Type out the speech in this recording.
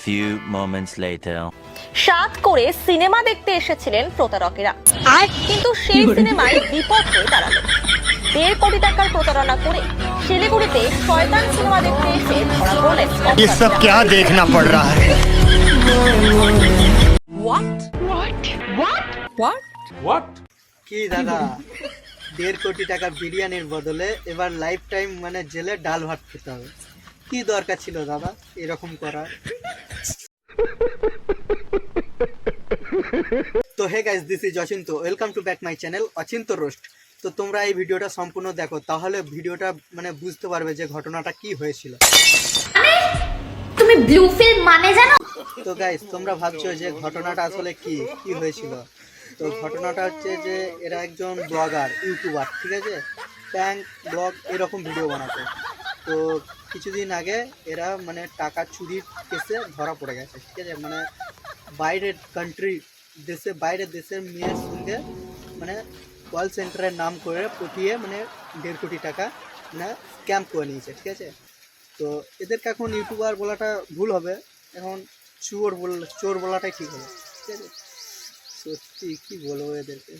few moments later. সাত করে cinema দেখতে এসেছিলেন প্রতারকেরা কিন্তু সেই সিনেমায় বিপদ হয়ে দাঁড়ালো দেড় কোটি টাকার প্রতারণা করে শিলিগুড়িতে শয়তান সিনেমা দেখতে এসে ধরা পড়লেন ये सब অপরাধীরা। क्या देखना पड़ रहा है কি দাদা দেড় কোটি টাকা বিরিয়ানির বদলে এবার লাইফ টাইম মানে জেলে ডাল ভাত খেতে হবে কি দরকার ছিল দাদা এরকম করার? তো hey guys this is Achinta welcome to back my channel Achinta roast তো তোমরা এই ভিডিওটা সম্পূর্ণ দেখো তাহলে ভিডিওটা মানে বুঝতে পারবে যে ঘটনাটা কি হয়েছিল। তুমি ব্লু ফিল্ম মানে জানো? তো গাইস তোমরা ভাবছ যে ঘটনাটা আসলে কি কি হয়েছিল? তো ঘটনাটা হচ্ছে যে এরা একজন ব্লগার ইউটিউবার ঠিক আছে? প্যাঙ্ক ব্লগ এরকম ভিডিও বানাতো। তো কিছুদিন আগে এরা মানে টাকা চুরির কেসে ধরা পড়ে গেছে, ঠিক আছে? মানে বাইরের কান্ট্রি দেশে বাইরের দেশের মেয়ের সঙ্গে মানে কল সেন্টারের নাম করে পটিয়ে মানে দেড় কোটি টাকা মানে ক্যাম্প করে নিয়েছে, ঠিক আছে? তো এদেরকে এখন ইউটিউবার বলাটা ভুল হবে। এখন চোর বল, চোর বলাটাই ঠিক হবে, ঠিক আছে? সত্যি কি বলব এদেরকে?